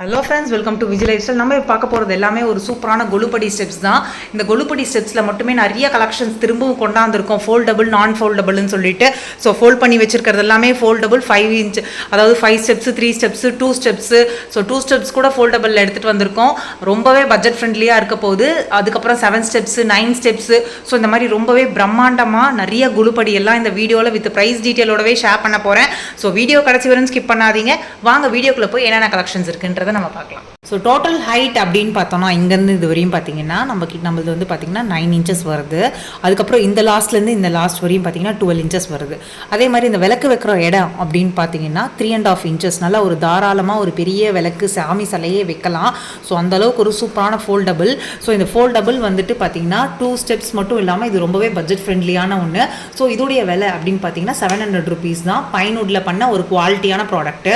Hello friends welcome to Vijay lifestyle நம்ம பார்க்க போகிறது எல்லாமே ஒரு சூப்பரான கொலுப்படி ஸ்டெப்ஸ் தான். இந்த கொலுப்படி ஸ்டெப்ஸில் மட்டுமே நிறைய கலெக்ஷன்ஸ் திரும்பவும் கொண்டாந்துருக்கோம். ஃபோல்டபுள் நான் ஃபோல்டபுள்னு சொல்லிட்டு. ஸோ ஃபோல்ட் பண்ணி வச்சிருக்கிறது எல்லாமே ஃபோல்டபுள் ஃபைவ் இன்ச் அதாவது five steps three steps two steps so two steps கூட ஃபோல்டபுளில் எடுத்துகிட்டு வந்திருக்கோம். ரொம்பவே பட்ஜெட் ஃப்ரெண்ட்லியாக இருக்க போகுது. அதுக்கப்புறம் seven steps nine steps so இந்த மாதிரி ரொம்பவே பிரம்மாண்டமாக நிறைய குலுப்படி எல்லாம் இந்த வீடியோவில் வித் ப்ரைஸ் டீட்டெயிலோடவே ஷேர் பண்ண போகிறேன் ஸோ வீடியோ கடைசி வரையும் ஸ்கிப் பண்ணாதீங்க. வாங்க வீடியோக்குள்ளே போய் என்னென்ன கலெக்ஷன்ஸ் இருக்குன்றதை நம்ம பார்க்கலாம். ஸோ டோட்டல் ஹைட் அப்படின்னு பார்த்தோம்னா இங்கேருந்து இது வரையும் பார்த்தீங்கன்னா நம்ம கிட்ட நம்மளது வந்து பார்த்தீங்கன்னா நைன் இன்ச்சஸ் வருது. அதுக்கப்புறம் இந்த லாஸ்ட்லேருந்து இந்த லாஸ்ட் வரையும் பார்த்தீங்கன்னா டுவெல் இன்ச்சஸ் வருது. அதே மாதிரி இந்த விளக்கு வைக்கிற இடம் அப்படின்னு பார்த்தீங்கன்னா த்ரீ அண்ட் ஆஃப் இன்ச்சஸ் நல்லா ஒரு தாராளமாக ஒரு பெரிய விளக்கு சாமி சிலையே வைக்கலாம். ஸோ அந்த அளவுக்கு ஒரு சூப்பரான ஃபோல்டபுள் ஸோ இந்த ஃபோல்டபுள் வந்துட்டு பார்த்தீங்கன்னா டூ ஸ்டெப்ஸ் மட்டும் இல்லாமல் இது ரொம்பவே பட்ஜெட் ஃப்ரெண்ட்லியான ஒன்று ஸோ இதோடைய விலை அப்படின்னு பார்த்தீங்கன்னா செவன் ஹண்ட்ரட் ருபீஸ் தான். பைன்வுட்டில் பண்ண ஒரு குவாலிட்டியான ப்ராடக்ட்டு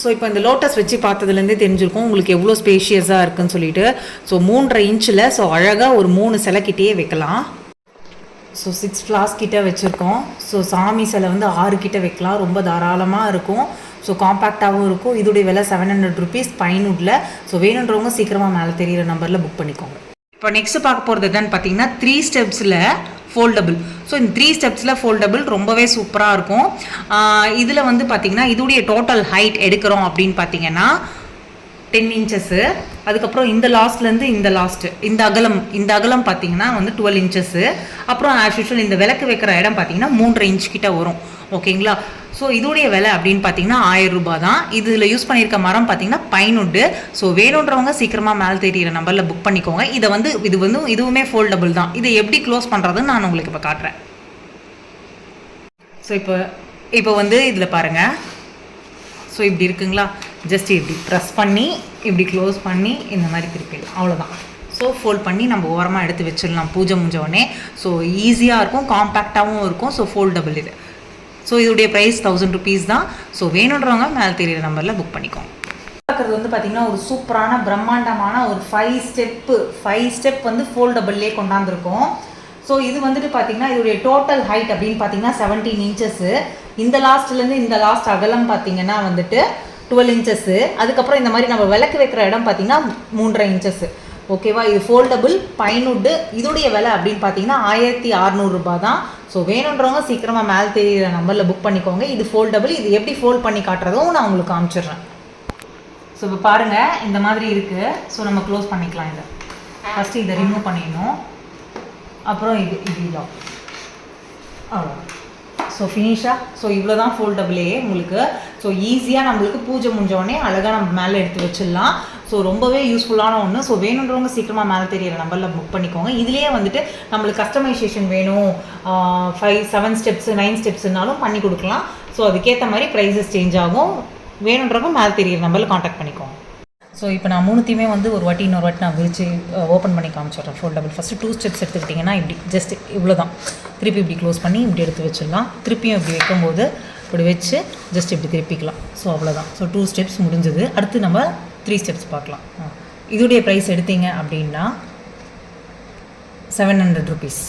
ஸோ இப்போ இந்த லோட்டஸ் வச்சு பார்த்ததுலேருந்தே தெரிஞ்சிருக்கும் உங்களுக்கு எவ்வளோ ஸ்பேஷியஸாக இருக்குன்னு சொல்லிட்டு. ஸோ மூன்றரை இன்ச்சில் ஸோ அழகாக ஒரு மூணு சிலைக்கிட்டேயே வைக்கலாம். ஸோ சிக்ஸ் ஃப்ளாஸ் கிட்டே வச்சுருக்கோம். ஸோ சாமி சிலை வந்து ஆறு கிட்ட வைக்கலாம். ரொம்ப தாராளமாக இருக்கும். ஸோ காம்பேக்டாகவும் இருக்கும். இதோடைய விலை செவன் ஹண்ட்ரட் ருபீஸ் பைன்வுட்டில் ஸோ வேணுன்றவங்க சீக்கிரமாக மேலே தெரியிற நம்பரில் புக் பண்ணிக்கோங்க. இப்போ நெக்ஸ்ட் பார்க்க போகிறது என்னன்னு பார்த்தீங்கன்னா த்ரீ ஸ்டெப்ஸில் ஃபோல்டபுள் ஸோ இந்த த்ரீ ஸ்டெப்ஸில் ஃபோல்டபுள் ரொம்பவே சூப்பராக இருக்கும். இதில் வந்து பார்த்திங்கன்னா இதோடைய டோட்டல் ஹைட் எடுக்கிறோம் அப்படின்னு பார்த்தீங்கன்னா டென் இன்ச்சஸ்ஸு அதுக்கப்புறம் இந்த லாஸ்ட்லேருந்து இந்த லாஸ்ட்டு இந்த அகலம் இந்த அகலம் பார்த்தீங்கன்னா வந்து டுவெல் இன்ச்சஸ்ஸு அப்புறம் ஆஸ் யூஷுவல் இந்த விளக்கு வைக்கிற இடம் பார்த்தீங்கன்னா மூன்றரை இன்ச் கிட்ட வரும். ஓகேங்களா ஸோ இதோடைய விலை அப்படின்னு பார்த்தீங்கன்னா ஆயிரம் ரூபாய் தான். இதில் யூஸ் பண்ணியிருக்க மரம் பார்த்தீங்கன்னா பைனுட்டு ஸோ வேணுன்றவங்க சீக்கிரமாக மேலே தெரியிற நம்பரில் புக் பண்ணிக்கோங்க. இதை வந்து இது வந்து இதுவுமே ஃபோல்டபுள் தான். இதை எப்படி க்ளோஸ் பண்ணுறதுன்னு நான் உங்களுக்கு இப்போ காட்டுறேன். ஸோ இப்போ இப்போ வந்து இதில் பாருங்கள் ஸோ இப்படி இருக்குங்களா? ஜஸ்ட் இப்படி ப்ரெஸ் பண்ணி இப்படி க்ளோஸ் பண்ணி இந்த மாதிரி திருப்பிடலாம் அவ்வளோதான் ஸோ ஃபோல்ட் பண்ணி நம்ம ஓரமாக எடுத்து வச்சிடலாம். பூஜை முடிஞ்ச ஸோ ஈஸியாக இருக்கும் காம்பேக்டாகவும் இருக்கும். ஸோ ஃபோல்டபுள் இது. ஸோ இதோடைய ப்ரைஸ் தௌசண்ட் ருபீஸ் தான். ஸோ வேணுன்றவங்க மேலே தெரியிற நம்பரில் புக் பண்ணிக்கோங்க. பார்க்குறது வந்து பார்த்திங்கன்னா ஒரு சூப்பரான பிரம்மாண்டமான ஒரு ஃபைவ் ஸ்டெப்பு ஃபைவ் ஸ்டெப் வந்து ஃபோல்டபுள்லேயே கொண்டாந்துருக்கோம். ஸோ இது வந்துட்டு பார்த்தீங்கன்னா இதோடைய டோட்டல் ஹைட் அப்படின்னு பார்த்தீங்கன்னா செவன்டீன் இன்ச்சஸ்ஸு இந்த லாஸ்ட்லேருந்து இந்த லாஸ்ட் அகலம் பார்த்தீங்கன்னா வந்துட்டு டுவெல் இன்ச்சஸ்ஸு அதுக்கப்புறம் இந்த மாதிரி நம்ம விளக்கு வைக்கிற இடம் பார்த்தீங்கன்னா மூன்றரை இன்ச்சஸ்ஸு ஓகேவா இது ஃபோல்டபுள் பைனுட்டு இதோடைய விலை அப்படின்னு பார்த்தீங்கன்னா ஆயிரத்தி அறநூறுரூபா தான் ஸோ வேணுன்றவங்க சீக்கிரமாக மேலே தெரியிற நம்பரில் புக் பண்ணிக்கோங்க. இது ஃபோல்டபுள் இது எப்படி ஃபோல்ட் பண்ணி காட்டுறதும் நான் உங்களுக்கு காமிச்சிடுறேன். ஸோ இப்போ பாருங்கள் இந்த மாதிரி இருக்குது ஸோ நம்ம க்ளோஸ் பண்ணிக்கலாம் இதை. ஃபஸ்ட்டு இதை ரிமூவ் பண்ணிடணும். அப்புறம் இது இது தான் அவ்வளோ ஸோ ஃபினிஷாக ஸோ இவ்வளோ தான் ஃபோல்டபுளே உங்களுக்கு. ஸோ ஈஸியாக நம்மளுக்கு பூஜை முடிஞ்சோடனே அழகாக நம்ம மேலே எடுத்து வச்சிடலாம். ஸோ ரொம்பவே யூஸ்ஃபுல்லான ஒன்று ஸோ வேணுன்றவங்க சீக்கிரமாக மேலே தெரியிற நம்பரில் புக் பண்ணிக்கோங்க. இதுலேயே வந்துட்டு நம்மளுக்கு கஸ்டமைசேஷன் வேணும். ஃபைவ் செவன் ஸ்டெப்ஸு நைன் ஸ்டெப்ஸ்னாலும் பண்ணி கொடுக்கலாம். ஸோ அதுக்கேற்ற மாதிரி ப்ரைஸஸ் சேஞ்ச் ஆகும். வேணுன்றவங்க மேலே தெரியிற நம்பரில் காண்டாக்ட் பண்ணிக்கோங்க. ஸோ இப்போ நான் மூணுத்தையுமே வந்து ஒரு வாட்டி இன்னொரு வாட்டி நான் விரிச்சு ஓப்பன் பண்ணி காமிச்சிடுறேன் ஃபோல்டபுள் ஃபஸ்ட்டு டூ ஸ்டெப்ஸ் எடுத்துக்கிட்டிங்கன்னா இப்படி ஜஸ்ட் இவ்வளோ தான் திருப்பி இப்படி க்ளோஸ் பண்ணி இப்படி எடுத்து வச்சிடலாம். திருப்பியும் இப்படி வைக்கும்போது இப்படி வச்சு ஜஸ்ட் இப்படி திருப்பிக்கலாம். ஸோ அவ்வளோதான் ஸோ டூ ஸ்டெப்ஸ் முடிஞ்சது. அடுத்து நம்ம த்ரீ ஸ்டெப்ஸ் பார்க்கலாம். இதோடைய ப்ரைஸ் எடுத்தீங்க அப்படின்னா seven hundred rupees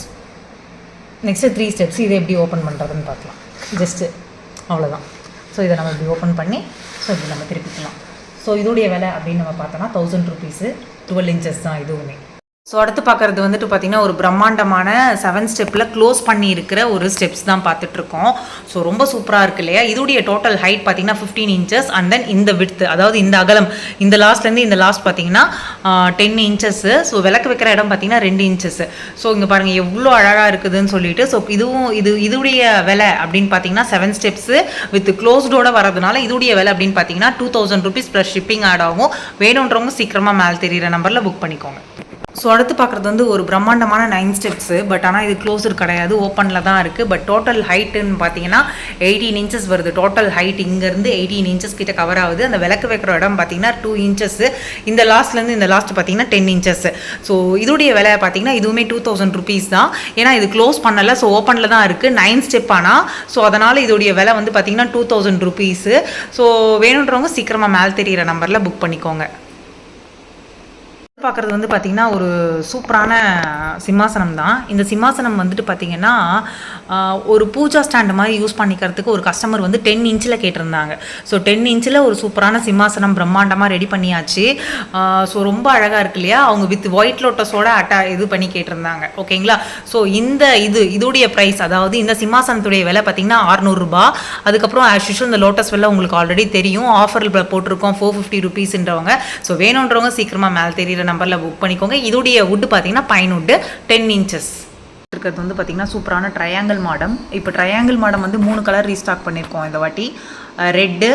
next three steps இதை எப்படி ஓப்பன் பண்ணுறதுன்னு பார்க்கலாம். ஜஸ்ட்டு அவ்வளோதான் ஸோ இதை நம்ம இப்படி ஓப்பன் பண்ணி ஸோ இப்படி நம்ம திருப்பிக்கலாம். ஸோ இதோடைய விலை அப்படின்னு நம்ம பார்த்தோன்னா தௌசண்ட் ருபீஸு டுவெல் இன்ச்சஸ் தான் இதுவுமே. ஸோ அடுத்து பார்க்குறது வந்துட்டு பார்த்திங்கன்னா ஒரு பிரம்மாண்டமான செவன் ஸ்டெப்பில் க்ளோஸ் பண்ணி இருக்கிற ஒரு ஸ்டெப்ஸ் தான் பார்த்துட்ருக்கோம். ஸோ ரொம்ப சூப்பராக இருக்கு இல்லையா? இதோடைய டோட்டல் ஹைட் பார்த்தீங்கன்னா ஃபிஃப்டீன் இன்ச்சஸ் அண்ட் தென் இந்த விட்த் அதாவது இந்த அகலம். இந்த லாஸ்ட்லேருந்து இந்த லாஸ்ட் பார்த்தீங்கன்னா டென் இன்ச்சஸ்ஸு ஸோ விளக்கு வைக்கிற இடம் பார்த்தீங்கன்னா ரெண்டு இன்ச்சஸ்ஸு ஸோ இங்கே பாருங்கள் எவ்வளோ அழகாக இருக்குதுன்னு சொல்லிட்டு ஸோ இதுவும் இது இதுடைய விலை அப்படின்னு பார்த்தீங்கன்னா செவன் ஸ்டெப்ஸு வித் க்ளோஸ்டோட வரதுனால இதுடைய விலை அப்படின்னு பார்த்தீங்கன்னா two thousand rupees plus shipping add ஆகும். வேணுன்றவங்க சீக்கிரமாக மேலே தெரியிற நம்பரில் புக் பண்ணிக்கோங்க. ஸோ அடுத்து பார்க்குறது வந்து ஒரு பிரம்மாண்டமான நைன் ஸ்டெப்ஸு பட் ஆனால் இது க்ளோஸர் கிடையாது ஓப்பனில் தான் இருக்குது பட் டோட்டல் ஹைட்டுன்னு பார்த்தீங்கன்னா எயிட்டீன் இன்ச்சஸ் வருது. டோட்டல் ஹைட் இங்கேருந்து எயிட்டீன் இன்ச்சஸ் கிட்ட கவர் ஆகுது. அந்த விளக்கு வைக்கிற இடம் பார்த்தீங்கன்னா டூ இன்ச்சஸ்ஸு இந்த லாஸ்ட்லேருந்து இந்த லாஸ்ட் பார்த்தீங்கன்னா டென் இன்ச்சஸ் ஸோ இதோடைய விலை பார்த்தீங்கன்னா இதுவுமே டூ தௌசண்ட் ருபீஸ் தான். ஏன்னா இது க்ளோஸ் பண்ணலை ஸோ ஓப்பனில் தான் இருக்குது நைன் ஸ்டெப் ஆனால் ஸோ அதனால் இதோடைய விலை வந்து பார்த்தீங்கன்னா டூ தௌசண்ட் ருபீஸு ஸோ வேணுன்றவங்க சீக்கிரமாக மேலே தெரிகிற நம்பரில் புக் பண்ணிக்கோங்க. பார்க்குறது வந்து பார்த்திங்கன்னா ஒரு சூப்பரான சிம்மாசனம் தான். இந்த சிம்மாசனம் வந்துட்டு பார்த்திங்கன்னா ஒரு பூஜா ஸ்டாண்டு மாதிரி யூஸ் பண்ணிக்கிறதுக்கு ஒரு கஸ்டமர் வந்து டென் இன்ச்சில் கேட்டிருந்தாங்க. ஸோ டென் இன்ச்சில் ஒரு சூப்பரான சிம்மாசனம் பிரம்மாண்டமாக ரெடி பண்ணியாச்சு. ஸோ ரொம்ப அழகாக இருக்கு இல்லையா? அவங்க வித் ஒயிட் லோட்டஸோட அட்டா இது பண்ணி கேட்டிருந்தாங்க. ஓகேங்களா ஸோ இந்த இது இதோடைய ப்ரைஸ் அதாவது இந்த சிம்மாசனத்துடைய விலை பார்த்திங்கன்னா அறநூறுபா அதுக்கப்புறம் ஆஸ் யூஷுவல் இந்த லோட்டஸ் விலை உங்களுக்கு ஆல்ரெடி தெரியும். ஆஃபரில் போட்டிருக்கோம் ஃபோர் ஃபிஃப்டி ருபீஸ்ன்றவங்க ஸோ வேணுன்றவங்க சீக்கிரமாக மேலே தெரியிற நம்பரில் புக் பண்ணிக்கோங்க. இதோடைய வுட்டு பார்த்தீங்கன்னா பைன் வுட்டு டென் இன்ச்சஸ் இருக்கிறது வந்து பார்த்திங்கன்னா சூப்பரான ட்ரையாங்கிள் மாடம். இப்போ ட்ரையாங்கிள் மாடம் வந்து மூணு கலர் ரீஸ்டாக் பண்ணியிருக்கோம் இந்த வாட்டி. ரெட்டு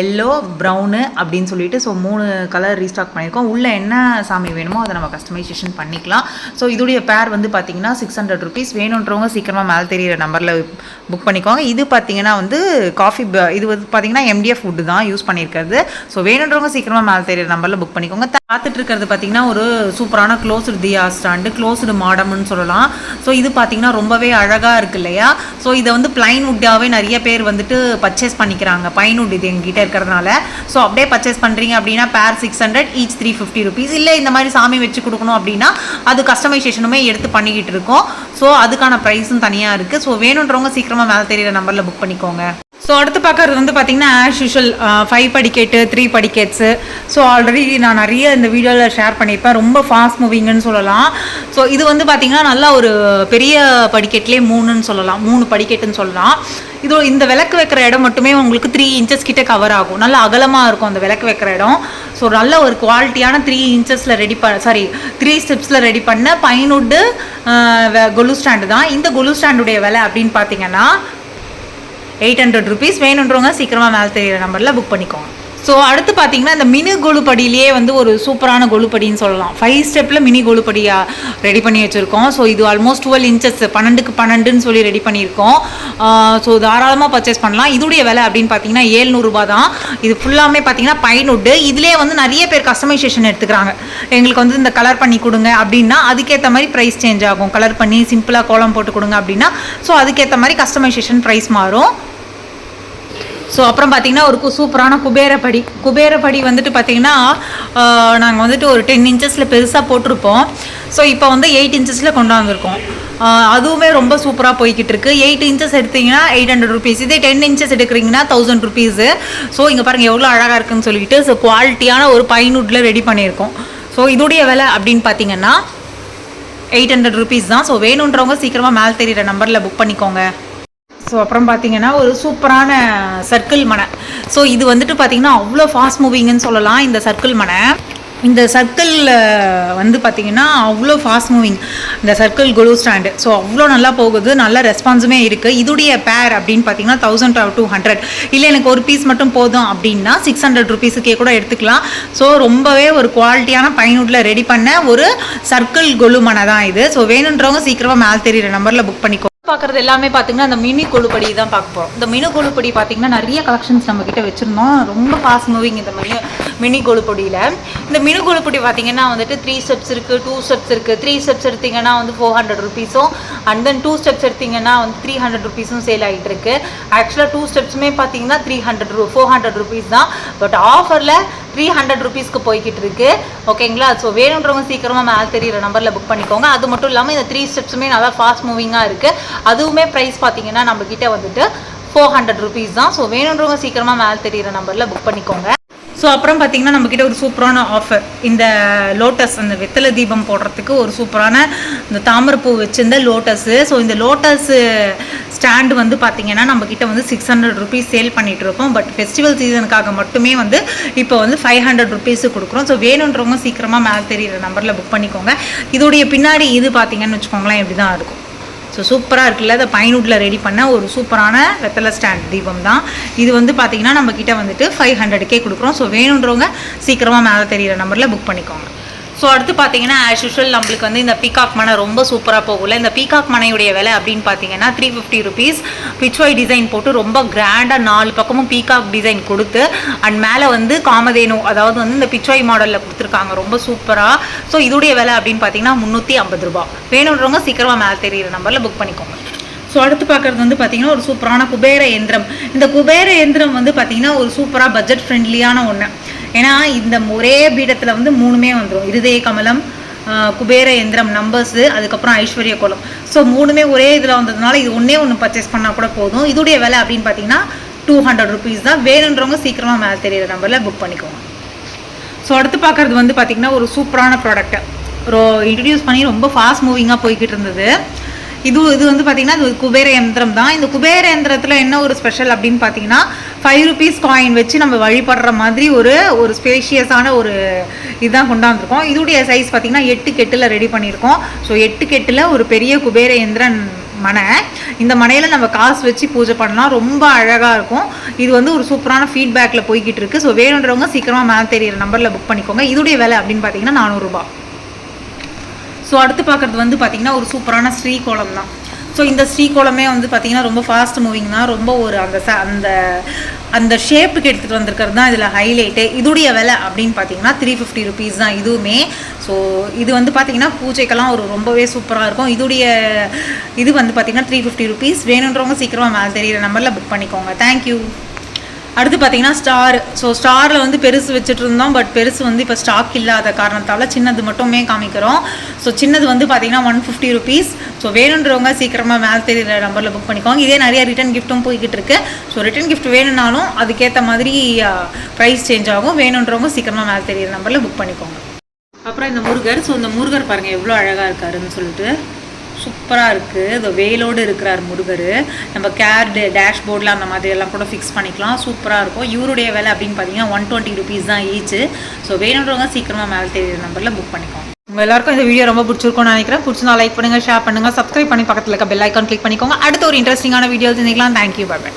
எல்லோ ப்ரௌனு அப்படின்னு சொல்லிட்டு ஸோ மூணு கலர் ரீஸ்டாக் பண்ணியிருக்கோம் உள்ளே என்ன சாமி வேணுமோ அதை நம்ம கஸ்டமைசேஷன் பண்ணிக்கலாம். ஸோ இதோடைய பேர் வந்து பார்த்திங்கன்னா சிக்ஸ் ஹண்ட்ரட் ருபீஸ் வேணுன்றவங்க சீக்கிரமாக மேலே தெரியிற நம்பரில் புக் பண்ணிக்கோங்க. இது பார்த்திங்கன்னா வந்து காஃபி இது வந்து பார்த்தீங்கன்னா எம்டிஎஃப் ஃபுட்டு தான் யூஸ் பண்ணியிருக்கிறது ஸோ வேணுன்றவங்க சீக்கிரமாக மேலே தெரியிற நம்பரில் புக் பண்ணிக்கோங்க. பார்த்துட்டு இருக்கிறது பார்த்தீங்கன்னா ஒரு சூப்பரான க்ளோஸ்டு தியா ஸ்டாண்டு க்ளோஸ்டு மாடம்னு சொல்லலாம். ஸோ இது பார்த்தீங்கன்னா ரொம்பவே அழகாக இருக்கு இல்லையா? ஸோ இதை வந்து பிளைன் உட்டாகவே நிறைய பேர் வந்துட்டு பர்ச்சேஸ் பண்ணிக்கிறாங்க. பைன் உட் இது எங்ககிட்ட இருக்கிறதுனால. ஸோ அப்படியே பர்ச்சேஸ் பண்ணுறீங்க அப்படின்னா pair six hundred each three fifty rupees இல்லை இந்த மாதிரி சாமி வச்சு கொடுக்கணும் அப்படின்னா அது கஸ்டமைசேஷனுமே எடுத்து பண்ணிக்கிட்டு இருக்கோம். ஸோ அதுக்கான ப்ரைஸும் தனியாக இருக்குது ஸோ வேணுன்றவங்க சீக்கிரமாக மேலே தெரியிற நம்பரில் புக் பண்ணிக்கோங்க. ஸோ அடுத்து பார்க்கறது வந்து பார்த்திங்கன்னா ஆஸ் யூஷுவல் ஃபைவ் படிக்கெட்டு த்ரீ படிக்கெட்ஸு ஸோ ஆல்ரெடி நான் நிறைய இந்த வீடியோவில் ஷேர் பண்ணியிருப்பேன் ரொம்ப ஃபாஸ்ட் மூவிங்னு சொல்லலாம். ஸோ இது வந்து பார்த்திங்கன்னா நல்லா ஒரு பெரிய படிக்கெட்லேயே மூணுன்னு சொல்லலாம். மூணு படிக்கெட்டுன்னு சொல்லலாம். இது இந்த விளக்கு வைக்கிற இடம் மட்டுமே உங்களுக்கு த்ரீ இன்ச்சஸ் கிட்டே கவர் ஆகும். நல்லா அகலமாக இருக்கும் அந்த விளக்கு வைக்கிற இடம். ஸோ நல்ல ஒரு குவாலிட்டியான த்ரீ இன்ச்சஸில் ரெடி பண்ண சாரி த்ரீ ஸ்டெப்ஸில் ரெடி பண்ண பைனுட்டு கொலு ஸ்டாண்டு தான். இந்த கொலு ஸ்டாண்டுடைய விலை அப்படின்னு பார்த்தீங்கன்னா எயிட் ஹண்ட்ரட் ருபீஸ் வேணுன்றவங்க சீக்கிரமாக மேலே தெரியிற நம்பரில் புக் பண்ணிக்கோங்க. ஸோ அடுத்து பார்த்தீங்கன்னா இந்த மினி கொழுப்படியிலேயே வந்து ஒரு சூப்பரான கொழுப்படின்னு சொல்லலாம். ஃபைவ் ஸ்டெப்பில் மினி கொழுப்படியாக ரெடி பண்ணி வச்சுருக்கோம். ஸோ இது ஆல்மோஸ்ட் டுவெல் இன்ச்சஸ் பன்னெண்டுக்கு பன்னெண்டுன்னு சொல்லி ரெடி பண்ணியிருக்கோம். ஸோ தாராளமாக பர்ச்சேஸ் பண்ணலாம். இதோடைய விலை அப்படின்னு பார்த்தீங்கன்னா ஏழ்நூறுபா தான் இது ஃபுல்லாமே பார்த்தீங்கன்னா பைனுட்டு இதுலேயே வந்து நிறைய பேர் கஸ்டமைசேஷன் எடுத்துக்கிறாங்க. எங்களுக்கு வந்து இந்த கலர் பண்ணி கொடுங்க அப்படின்னா அதுக்கேற்ற மாதிரி ப்ரைஸ் சேஞ்ச் ஆகும். கலர் பண்ணி சிம்பிளாக கோலம் போட்டு கொடுங்க அப்படின்னா ஸோ அதுக்கேற்ற மாதிரி கஸ்டமைசேஷன் ப்ரைஸ் மாறும். ஸோ அப்புறம் பார்த்தீங்கன்னா ஒரு கு- சூப்பரான குபேரப்படி. குபேரப்படி வந்துட்டு பார்த்தீங்கன்னா நாங்கள் வந்துட்டு ஒரு டென் இன்ச்சஸில் பெருசாக போட்டிருப்போம். ஸோ இப்போ வந்து எயிட் இன்ச்சஸில் கொண்டு வந்திருக்கோம். அதுவுமே ரொம்ப சூப்பராக போய்கிட்டு இருக்கு எயிட் இன்ச்சஸ் எடுத்தீங்கன்னா எயிட் ஹண்ட்ரட் ருபீஸ் இதே டென் இன்ச்சஸ் எடுக்கிறீங்கன்னா தௌசண்ட் ருபீஸு ஸோ இங்கே பாருங்கள் எவ்வளோ அழகாக இருக்குன்னு சொல்லிட்டு ஸோ குவாலிட்டியான ஒரு பைனுட்டில் ரெடி பண்ணியிருக்கோம். ஸோ இதோடைய விலை அப்படின்னு பார்த்தீங்கன்னா எயிட் ஹண்ட்ரட் ருபீஸ் தான். ஸோ வேணுன்றவங்க சீக்கிரமாக மேலே தெரியிற நம்பரில் புக் பண்ணிக்கோங்க. ஸோ அப்புறம் பார்த்தீங்கன்னா ஒரு சூப்பரான சர்க்கிள் மனை. ஸோ இது வந்துட்டு பார்த்தீங்கன்னா அவ்வளோ ஃபாஸ்ட் மூவிங்னு சொல்லலாம் இந்த சர்க்கிள் மனை. இந்த சர்க்கிள் வந்து பார்த்தீங்கன்னா அவ்வளோ ஃபாஸ்ட் மூவிங் இந்த சர்க்கிள் குளூ ஸ்டாண்டு ஸோ அவ்வளோ நல்லா போகுது நல்ல ரெஸ்பான்ஸுமே இருக்குது இதுடைய பேர் அப்படின்னு பார்த்தீங்கன்னா தௌசண்ட் டூ ஹண்ட்ரட் இல்லை எனக்கு ஒரு பீஸ் மட்டும் போதும் அப்படின்னா சிக்ஸ் ஹண்ட்ரட் ருபீஸுக்கே கூட எடுத்துக்கலாம். ஸோ ரொம்பவே ஒரு குவாலிட்டியான பயனுட்டில் ரெடி பண்ண ஒரு சர்க்கிள் கொலு மனை தான் இது. ஸோ வேணுன்றவங்க சீக்கிரமாக மேல் தெரியிற நம்பரில் புக் பண்ணிக்கோ. பார்க்குறது எல்லாமே பார்த்தீங்கன்னா அந்த மினி கொழுப்படி தான் பார்க்க போகிறோம் இந்த மினி கொழுப்படி பார்த்தீங்கன்னா நிறைய கலெக்ஷன்ஸ் நம்ம கிட்ட வச்சுருந்தோம். ரொம்ப ஃபாஸ்ட் மூவிங் இந்த மினி மினி கொழுப்படியில். இந்த மினி கொழுப்படி பார்த்தீங்கன்னா வந்துட்டு த்ரீ ஸ்டெப்ஸ் இருக்குது டூ ஸ்டெப்ஸ் இருக்குது த்ரீ ஸ்டெப்ஸ் எடுத்தீங்கன்னா வந்து ஃபோர் ஹண்ட்ரட் ருபீஸும் அண்ட் தென் டூ ஸ்டெப்ஸ் எடுத்தீங்கன்னா வந்து த்ரீ ஹண்ட்ரட் ருபீஸும் சேல் ஆகிட்டு இருக்கு ஆக்சுவலாக டூ ஸ்டெப்ஸுமே பார்த்தீங்கன்னா த்ரீ ஹண்ட்ரட் ரூ ஃபோர் ஹண்ட்ரட் ருபீஸ் தான். பட் ஆஃபரில் த்ரீ ஹண்ட்ரட் ருபீஸ்க்கு போய்கிட்டு இருக்கு. ஓகேங்களா ஸோ வேணுன்றவங்க சீக்கிரமாக மேலே தெரியிற நம்பரில் புக் பண்ணிக்கோங்க. அது மட்டும் இல்லாமல் இந்த த்ரீ ஸ்டெப்ஸுமே நல்லா ஃபாஸ்ட் மூவிங்காக இருக்குது அதுவுமே ப்ரைஸ் பார்த்தீங்கன்னா நம்ம வந்துட்டு ஃபோர் ஹண்ட்ரட் ருபீஸ் தான். ஸோ வேணுன்றவங்க சீக்கிரமாக மேலே தெரியிற நம்பரில் புக் பண்ணிக்கோங்க. ஸோ அப்புறம் பார்த்தீங்கன்னா நம்மக்கிட்ட ஒரு சூப்பரான ஆஃபர் இந்த லோட்டஸ் அந்த வெத்தலை தீபம் போடுறதுக்கு ஒரு சூப்பரான இந்த தாமரைப்பூ வச்சுருந்த லோட்டஸு ஸோ இந்த லோட்டஸு ஸ்டாண்டு வந்து பார்த்தீங்கன்னா நம்மக்கிட்ட வந்து சிக்ஸ் ஹண்ட்ரட் ருபீஸ் சேல் பண்ணிகிட்டு இருக்கோம். பட் ஃபெஸ்டிவல் சீசனுக்காக மட்டுமே வந்து இப்போ வந்து ஃபைவ் ஹண்ட்ரட் ருபீஸு கொடுக்குறோம். ஸோ வேணுன்றவங்க சீக்கிரமாக மேலே தெரியிற நம்பரில் புக் பண்ணிக்கோங்க. இதோடைய பின்னாடி இது பார்த்தீங்கன்னு வச்சுக்கோங்களேன் இப்படி தான் இருக்கும். ஸோ சூப்பராக இருக்குல்ல? அதை பைன்வுட்டில் ரெடி பண்ண ஒரு சூப்பரான வெத்தலை ஸ்டாண்ட் தீபம் தான் இது வந்து பார்த்தீங்கன்னா நம்ம கிட்டே வந்துட்டு ஃபைவ் ஹண்ட்ரடுக்கே கொடுக்குறோம். ஸோ வேணுன்றவங்க சீக்கிரமாக மேலே தெரியிற நம்பரில் புக் பண்ணிக்கோங்க. ஸோ அடுத்து பார்த்தீங்கன்னா ஆஸ் யூஷுவல் நம்மளுக்கு வந்து இந்த பீகாக் மனை ரொம்ப சூப்பராக போகல இந்த பீகாக் மனையுடைய விலை அப்படின்னு பார்த்தீங்கன்னா three fifty rupees Pichwai design போட்டு ரொம்ப கிராண்டாக நாலு பக்கமும் பீகாக் டிசைன் கொடுத்து அண்ட் மேலே வந்து காமதேனு அதாவது வந்து இந்த பிச்வாய் மாடலில் கொடுத்துருக்காங்க. ரொம்ப சூப்பராக ஸோ இதோடைய விலை அப்படின்னு பார்த்தீங்கன்னா முந்நூற்றி ஐம்பது ரூபா. வேணுன்றவங்க சீக்கிரமாக மேலே தெரியிற நம்பரில் புக் பண்ணிக்கோங்க. ஸோ அடுத்து பார்க்குறது வந்து பார்த்தீங்கன்னா ஒரு சூப்பரான குபேர எந்திரம் இந்த குபேர எந்திரம் வந்து பார்த்தீங்கன்னா ஒரு சூப்பராக பட்ஜெட் ஃப்ரெண்ட்லியான ஒன்று ஏன்னா இந்த ஒரே பீடத்தில் வந்து மூணுமே வந்துடும் இருதய கமலம் ஆஹ் குபேர எந்திரம் நம்பர்ஸு அதுக்கப்புறம் ஐஸ்வர்ய கோலம். ஸோ மூணுமே ஒரே இதில் வந்ததுனால இது ஒன்றே ஒன்று பர்ச்சேஸ் பண்ணால் கூட போதும். இதுடைய விலை அப்படின்னு பார்த்தீங்கன்னா டூ ஹண்ட்ரட் ருபீஸ் தான். வேணுன்றவங்க சீக்கிரமாக மேலே தெரியிற நம்பரில் புக் பண்ணிக்கோங்க. ஸோ அடுத்து பார்க்குறது வந்து பார்த்திங்கன்னா ஒரு சூப்பரான ப்ராடக்ட் ரோ இன்ட்ரடியூஸ் பண்ணி ரொம்ப ஃபாஸ்ட் மூவிங்காக போய்கிட்டு இருந்தது. இது இது வந்து பார்த்திங்கன்னா இது குபேர யந்திரம் தான். இந்த குபேர யந்திரத்தில் என்ன ஒரு ஸ்பெஷல் அப்படின்னு பார்த்தீங்கன்னா ஃபைவ் ருபீஸ் காயின் வச்சு நம்ம வழிபடுற மாதிரி ஒரு ஒரு ஸ்பேஷியஸான ஒரு இதுதான் கொண்டாந்துருக்கோம். இதோடைய சைஸ் பார்த்திங்கன்னா எட்டு கெட்டில் ரெடி பண்ணியிருக்கோம். ஸோ எட்டு கெட்டில் ஒரு பெரிய குபேர யந்திரன் மனை. இந்த மனையில் நம்ம காசு வச்சு பூஜை பண்ணலாம். ரொம்ப அழகாக இருக்கும். இது வந்து ஒரு சூப்பரான ஃபீட்பேக்கில் போய்கிட்டு இருக்குது ஸோ வேணுன்றவங்க சீக்கிரமாக மேலே தெரியிற நம்பரில் புக் பண்ணிக்கோங்க. இதுடைய விலை அப்படின்னு பார்த்தீங்கன்னா நானூறுரூபா ஸோ அடுத்து பார்க்குறது வந்து பார்த்திங்கன்னா ஒரு சூப்பரான ஸ்ரீகோலம் தான். ஸோ இந்த ஸ்ரீகோலமே வந்து பார்த்திங்கன்னா ரொம்ப ஃபாஸ்ட் மூவிங் தான் ரொம்ப ஒரு அந்த ச அந்த அந்த ஷேப்புக்கு எடுத்துகிட்டு வந்திருக்கிறது தான் இதில் ஹைலைட்டு இதுடைய விலை அப்படின்னு பார்த்தீங்கன்னா த்ரீ ஃபிஃப்டி ருபீஸ் தான் இதுவுமே. ஸோ இது வந்து பார்த்திங்கன்னா பூஜைக்கெல்லாம் ஒரு ரொம்பவே சூப்பராக இருக்கும். இதுடைய இது வந்து பார்த்திங்கன்னா த்ரீ ஃபிஃப்டி ருபீஸ் வேணுன்றவங்க சீக்கிரமாக மேலே தெரியிற நம்பரில் புக் பண்ணிக்கோங்க. தேங்க்யூ அடுத்து பார்த்தீங்கன்னா ஸ்டார் ஸோ ஸ்டாரில் வந்து பெருசு வச்சுட்டு இருந்தோம் பட் பெருசு வந்து இப்போ ஸ்டாக் இல்லாத காரணத்தால் சின்னது மட்டுமே காமிக்கிறோம். ஸோ சின்னது வந்து பார்த்தீங்கன்னா ஒன் ஃபிஃப்டி ருபீஸ் ஸோ வேணுன்றவங்க சீக்கிரமாக மேலே தெரியுற நம்பரில் புக் பண்ணிக்கோங்க. இதே நிறைய ரிட்டன் கிஃப்ட்டும் போய்கிட்டு இருக்கு. ஸோ ரிட்டன் கிஃப்ட் வேணும்னாலும் அதுக்கேற்ற மாதிரி ப்ரைஸ் சேஞ்ச் ஆகும். வேணுன்றவங்க சீக்கிரமாக மேலே தெரியுற நம்பரில் புக் பண்ணிக்கோங்க. அப்புறம் இந்த முருகர். ஸோ இந்த முருகர் பாருங்கள் எவ்வளோ அழகாக இருக்காருன்னு சொல்லிட்டு. சூப்பராக இருக்குது இந்த வேலோடு இருக்கிறார் முருகர். நம்ம கேர் டேஷ்போர்டில் அந்த மாதிரி எல்லாம் கூட ஃபிக்ஸ் பண்ணிக்கலாம். சூப்பராக இருக்கும். இவருடைய விலை அப்படின்னு பார்த்தீங்கன்னா ஒன் டுவெண்ட்டி ருபீஸ் தான் ஈச்சு. ஸோ வேணுன்றவங்க சீக்கிரமாக மேலே தெரியுற நம்பரில் புக் பண்ணிக்கோங்க. உங்கள் எல்லாருக்கும் இந்த வீடியோ ரொம்ப பிடிச்சிருக்கும்னு நினைக்கிறேன். பிடிச்சிருந்தா லைக் பண்ணுங்கள் ஷேர் பண்ணுங்கள் சப்ஸ்கிரைப் பண்ணி பக்கத்தில் இருக்க பெல் ஐக்கான் கிளிக் பண்ணிக்கோங்க. அடுத்த ஒரு இன்ட்ரெஸ்டிங்கான வீடியோ தெரிஞ்சுக்கலாம் தேங்க்யூ பை பை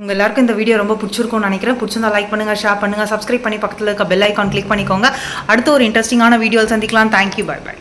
உங்கள் எல்லாருக்கும் இந்த வீடியோ ரொம்ப பிடிச்சிருக்கும்னு நினைக்கிறேன். பிடிச்சிருந்தா லைக் பண்ணுங்கள் ஷேர் பண்ணுங்கள் சப்ஸ்கிரைப் பண்ணி பக்கத்தில் இருக்க பெல் ஐக்கான் கிளிக் பண்ணிக்கோங்க. அடுத்த ஒரு இன்ட்ரெஸ்டிங்கான வீடியோ சந்திக்கலாம். Thank you bye by